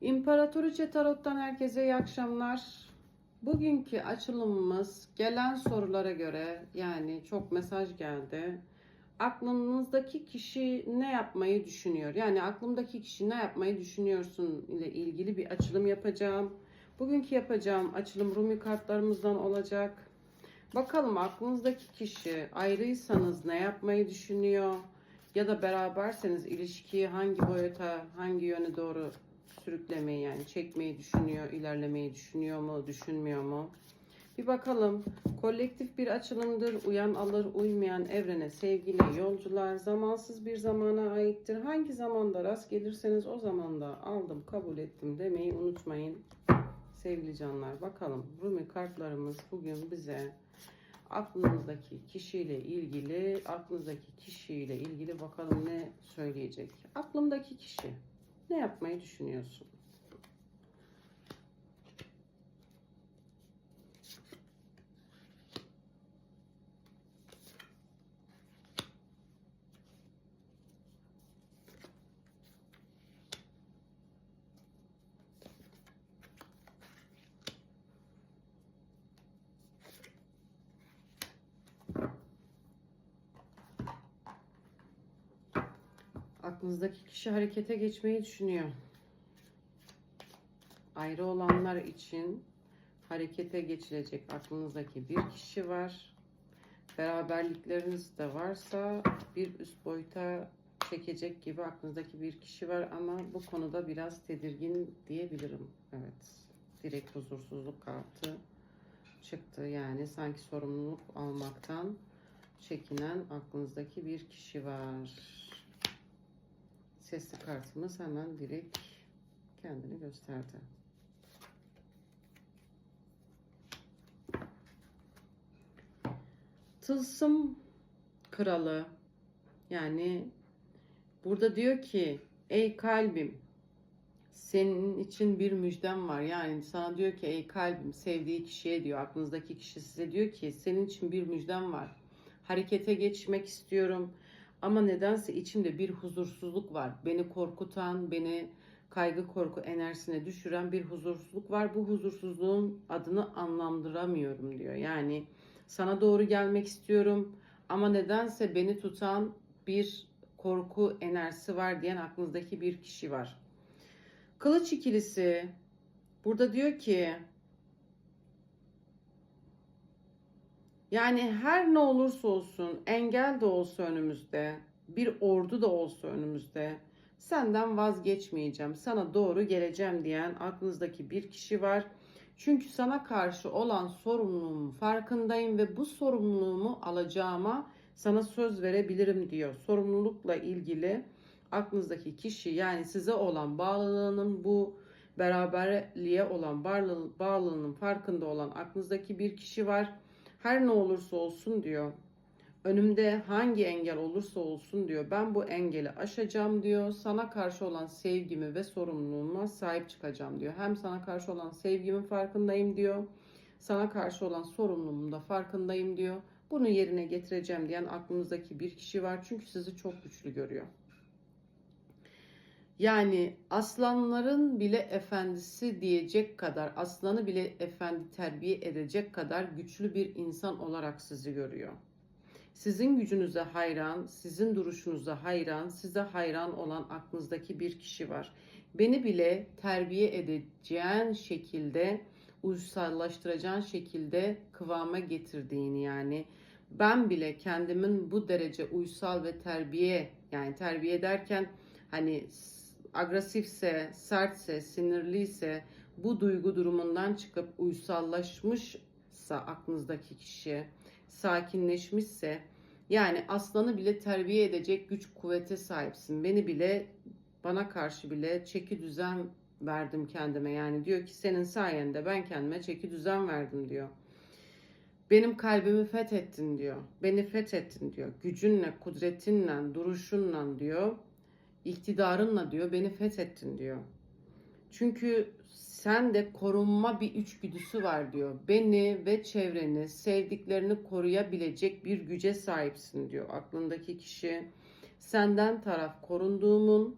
İmparatoriçe Tarot'tan herkese iyi akşamlar. Bugünkü açılımımız gelen sorulara göre yani çok mesaj geldi. Aklınızdaki kişi ne yapmayı düşünüyor? Yani aklımdaki kişi ne yapmayı düşünüyorsun ile ilgili bir açılım yapacağım. Bugünkü yapacağım açılım Rumi kartlarımızdan olacak. Bakalım aklınızdaki kişi ayrıysanız ne yapmayı düşünüyor? Ya da beraberseniz ilişkiyi hangi boyuta, hangi yöne doğru sürüklemeyi yani çekmeyi düşünüyor, ilerlemeyi düşünüyor mu, düşünmüyor mu? Bir bakalım. Kolektif bir açılımdır. Uyan alır, uymayan evrene sevgili yolcular. Zamansız bir zamana aittir. Hangi zamanda rast gelirseniz o zamanda aldım, kabul ettim demeyi unutmayın. Sevgili canlar bakalım Rumi kartlarımız bugün bize aklınızdaki kişiyle ilgili aklınızdaki kişiyle ilgili bakalım ne söyleyecek. Aklımdaki kişi ne yapmayı düşünüyorsun? Aklınızdaki kişi harekete geçmeyi düşünüyor. Ayrı olanlar için harekete geçilecek aklınızdaki bir kişi var. Beraberlikleriniz de varsa bir üst boyuta çekecek gibi aklınızdaki bir kişi var ama bu konuda biraz tedirgin diyebilirim. Evet. Direkt huzursuzluk kartı çıktı. Yani sanki sorumluluk almaktan çekinen aklınızdaki bir kişi var. Sesli kartımız hemen direkt kendini gösterdi. Tılsım kralı yani burada diyor ki ey kalbim senin için bir müjdem var. Yani sana diyor ki ey kalbim sevdiği kişiye diyor aklınızdaki kişi size diyor ki senin için bir müjdem var. Harekete geçmek istiyorum ama nedense içimde bir huzursuzluk var. Beni korkutan, beni kaygı korku enerjisine düşüren bir huzursuzluk var. Bu huzursuzluğun adını anlamdıramıyorum diyor. Yani sana doğru gelmek istiyorum ama nedense beni tutan bir korku enerjisi var diyen aklınızdaki bir kişi var. Kılıç ikilisi burada diyor ki yani her ne olursa olsun engel de olsa önümüzde bir ordu da olsa önümüzde senden vazgeçmeyeceğim sana doğru geleceğim diyen aklınızdaki bir kişi var. Çünkü sana karşı olan sorumluluğumun farkındayım ve bu sorumluluğumu alacağıma sana söz verebilirim diyor. Sorumlulukla ilgili aklınızdaki kişi yani size olan bağlılığının bu beraberliğe olan bağlılığının farkında olan aklınızdaki bir kişi var. Her ne olursa olsun diyor. Önümde hangi engel olursa olsun diyor. Ben bu engeli aşacağım diyor. Sana karşı olan sevgimi ve sorumluluğuma sahip çıkacağım diyor. Hem sana karşı olan sevgimin farkındayım diyor. Sana karşı olan sorumluluğumun da farkındayım diyor. Bunu yerine getireceğim diyen aklınızdaki bir kişi var. Çünkü sizi çok güçlü görüyor. Yani aslanların bile efendisi diyecek kadar, aslanı bile efendi terbiye edecek kadar güçlü bir insan olarak sizi görüyor. Sizin gücünüze hayran, sizin duruşunuza hayran, size hayran olan aklınızdaki bir kişi var. Beni bile terbiye edeceğin şekilde, uysallaştıracağın şekilde kıvama getirdiğini yani ben bile kendimin bu derece uysal ve terbiye yani terbiye derken hani agresifse, sertse, sinirliyse bu duygu durumundan çıkıp uysallaşmışsa aklınızdaki kişi, sakinleşmişse yani aslanı bile terbiye edecek güç kuvvete sahipsin. Beni bile bana karşı bile çeki düzen verdim kendime. Yani diyor ki senin sayende ben kendime çeki düzen verdim diyor. Benim kalbimi fethettin diyor. Beni fethettin diyor. Gücünle, kudretinle, duruşunla diyor iktidarınla diyor beni fethettin diyor. Çünkü sen de korunma bir içgüdüsü var diyor. Beni ve çevreni, sevdiklerini koruyabilecek bir güce sahipsin diyor aklındaki kişi. Senden taraf korunduğumun,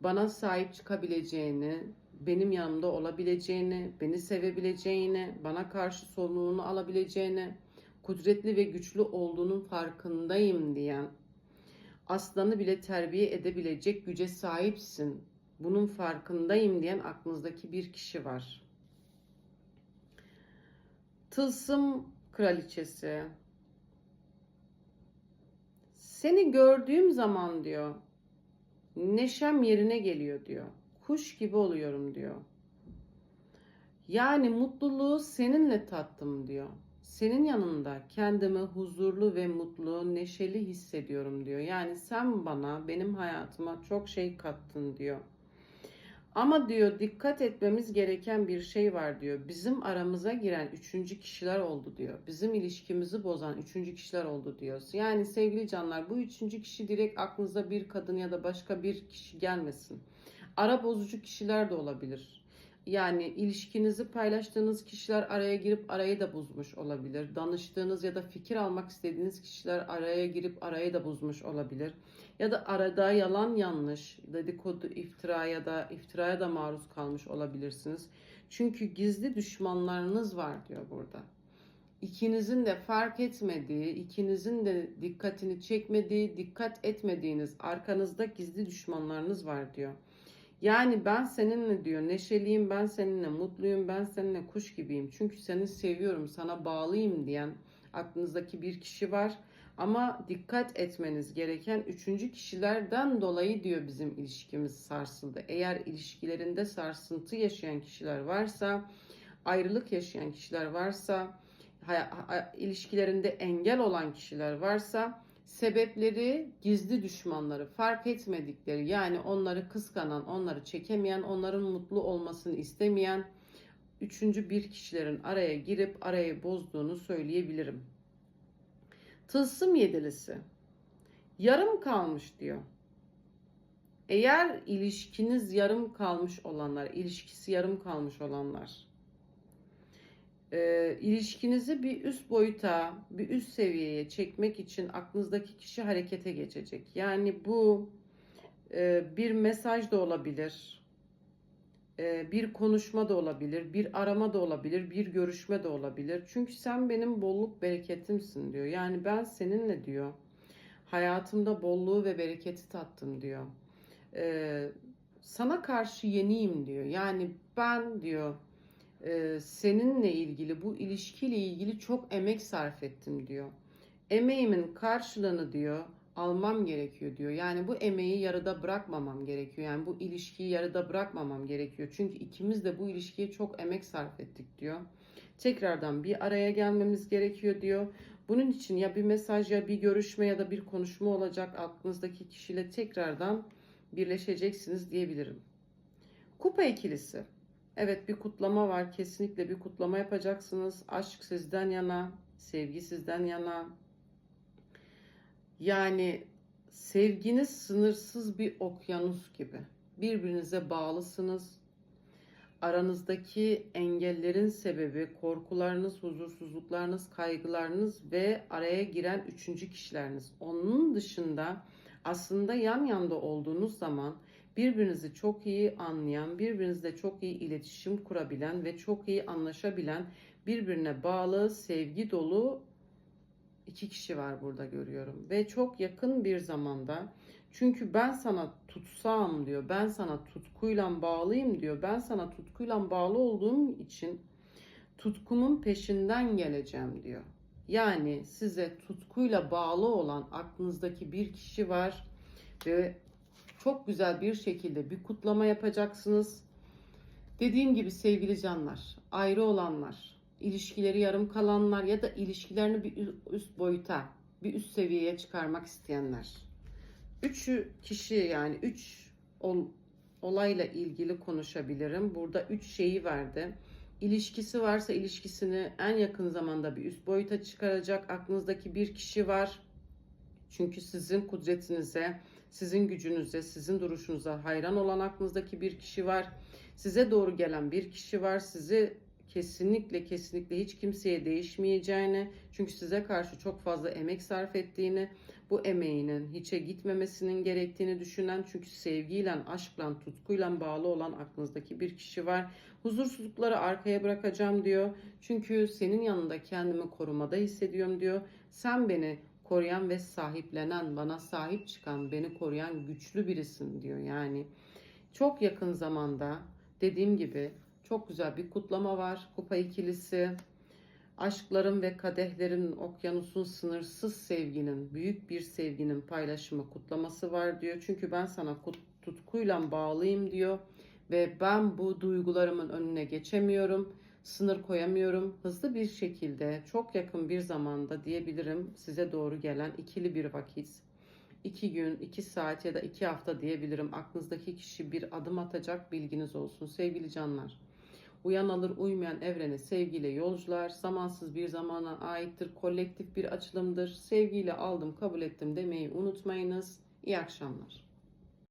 bana sahip çıkabileceğini, benim yanımda olabileceğini, beni sevebileceğini, bana karşı sorumluluğunu alabileceğini, kudretli ve güçlü olduğunun farkındayım diyen, aslanı bile terbiye edebilecek güce sahipsin. Bunun farkındayım diyen aklınızdaki bir kişi var. Tılsım kraliçesi. Seni gördüğüm zaman diyor, neşem yerine geliyor diyor. Kuş gibi oluyorum diyor. Yani mutluluğu seninle tattım diyor. Senin yanında kendimi huzurlu ve mutlu, neşeli hissediyorum diyor. Yani sen bana, benim hayatıma çok şey kattın diyor. Ama diyor dikkat etmemiz gereken bir şey var diyor. Bizim aramıza giren üçüncü kişiler oldu diyor. Bizim ilişkimizi bozan üçüncü kişiler oldu diyor. Yani sevgili canlar bu üçüncü kişi direkt aklınıza bir kadın ya da başka bir kişi gelmesin. Ara bozucu kişiler de olabilir. Yani ilişkinizi paylaştığınız kişiler araya girip arayı da bozmuş olabilir. Danıştığınız ya da fikir almak istediğiniz kişiler araya girip arayı da bozmuş olabilir. Ya da arada yalan yanlış, dedikodu, iftira ya da iftiraya da maruz kalmış olabilirsiniz. Çünkü gizli düşmanlarınız var diyor burada. İkinizin de fark etmediği, ikinizin de dikkatini çekmediği, dikkat etmediğiniz arkanızda gizli düşmanlarınız var diyor. Yani ben seninle diyor neşeliyim, ben seninle mutluyum, ben seninle kuş gibiyim. Çünkü seni seviyorum, sana bağlıyım diyen aklınızdaki bir kişi var. Ama dikkat etmeniz gereken üçüncü kişilerden dolayı diyor bizim ilişkimiz sarsıldı. Eğer ilişkilerinde sarsıntı yaşayan kişiler varsa, ayrılık yaşayan kişiler varsa, ilişkilerinde engel olan kişiler varsa sebepleri gizli düşmanları fark etmedikleri yani onları kıskanan, onları çekemeyen, onların mutlu olmasını istemeyen üçüncü bir kişilerin araya girip arayı bozduğunu söyleyebilirim. Tılsım yedilisi. Yarım kalmış diyor. Eğer ilişkiniz yarım kalmış olanlar, ilişkisi yarım kalmış olanlar, e, ilişkinizi bir üst boyuta, bir üst seviyeye çekmek için aklınızdaki kişi harekete geçecek. Yani bu e, bir mesaj da olabilir, e, bir konuşma da olabilir, bir arama da olabilir, bir görüşme de olabilir. Çünkü sen benim bolluk bereketimsin diyor. Yani ben seninle diyor. Hayatımda bolluğu ve bereketi tattım diyor. E, sana karşı yeniyim diyor. Yani ben diyor e, seninle ilgili bu ilişkiyle ilgili çok emek sarf ettim diyor. Emeğimin karşılığını diyor almam gerekiyor diyor. Yani bu emeği yarıda bırakmamam gerekiyor. Yani bu ilişkiyi yarıda bırakmamam gerekiyor. Çünkü ikimiz de bu ilişkiye çok emek sarf ettik diyor. Tekrardan bir araya gelmemiz gerekiyor diyor. Bunun için ya bir mesaj ya bir görüşme ya da bir konuşma olacak aklınızdaki kişiyle tekrardan birleşeceksiniz diyebilirim. Kupa ikilisi. Evet bir kutlama var. Kesinlikle bir kutlama yapacaksınız. Aşk sizden yana, sevgi sizden yana, yani sevginiz sınırsız bir okyanus gibi. Birbirinize bağlısınız. Aranızdaki engellerin sebebi korkularınız, huzursuzluklarınız, kaygılarınız ve araya giren üçüncü kişileriniz. Onun dışında aslında yan yanda olduğunuz zaman birbirinizi çok iyi anlayan, birbirinizle çok iyi iletişim kurabilen ve çok iyi anlaşabilen, birbirine bağlı, sevgi dolu iki kişi var burada görüyorum ve çok yakın bir zamanda çünkü ben sana tutsam diyor ben sana tutkuyla bağlıyım diyor ben sana tutkuyla bağlı olduğum için tutkumun peşinden geleceğim diyor. Yani size tutkuyla bağlı olan aklınızdaki bir kişi var ve çok güzel bir şekilde bir kutlama yapacaksınız. Dediğim gibi sevgili canlar, ayrı olanlar, ilişkileri yarım kalanlar ya da ilişkilerini bir üst boyuta, bir üst seviyeye çıkarmak isteyenler. Üçü kişi yani üç ol, olayla ilgili konuşabilirim. Burada üç şeyi verdi. İlişkisi varsa ilişkisini en yakın zamanda bir üst boyuta çıkaracak aklınızdaki bir kişi var. Çünkü sizin kudretinize, sizin gücünüze, sizin duruşunuza hayran olan aklınızdaki bir kişi var. Size doğru gelen bir kişi var. Sizi kesinlikle kesinlikle hiç kimseye değişmeyeceğini çünkü size karşı çok fazla emek sarf ettiğini bu emeğinin hiçe gitmemesinin gerektiğini düşünen çünkü sevgiyle, aşkla, tutkuyla bağlı olan aklınızdaki bir kişi var. Huzursuzlukları arkaya bırakacağım diyor. Çünkü senin yanında kendimi korumada hissediyorum diyor. Sen beni koruyan ve sahiplenen, bana sahip çıkan, beni koruyan güçlü birisin diyor. Yani çok yakın zamanda dediğim gibi çok güzel bir kutlama var. Kupa ikilisi, aşkların ve kadehlerin, okyanusun sınırsız sevginin, büyük bir sevginin paylaşımı, kutlaması var diyor. Çünkü ben sana tutkuyla bağlıyım diyor ve ben bu duygularımın önüne geçemiyorum. Sınır koyamıyorum. Hızlı bir şekilde çok yakın bir zamanda diyebilirim size doğru gelen ikili bir vakit. iki gün, iki saat ya da iki hafta diyebilirim. Aklınızdaki kişi bir adım atacak bilginiz olsun sevgili canlar. Uyan alır uymayan evrene sevgiyle yolcular. Zamansız bir zamana aittir. Kolektif bir açılımdır. Sevgiyle aldım kabul ettim demeyi unutmayınız. İyi akşamlar.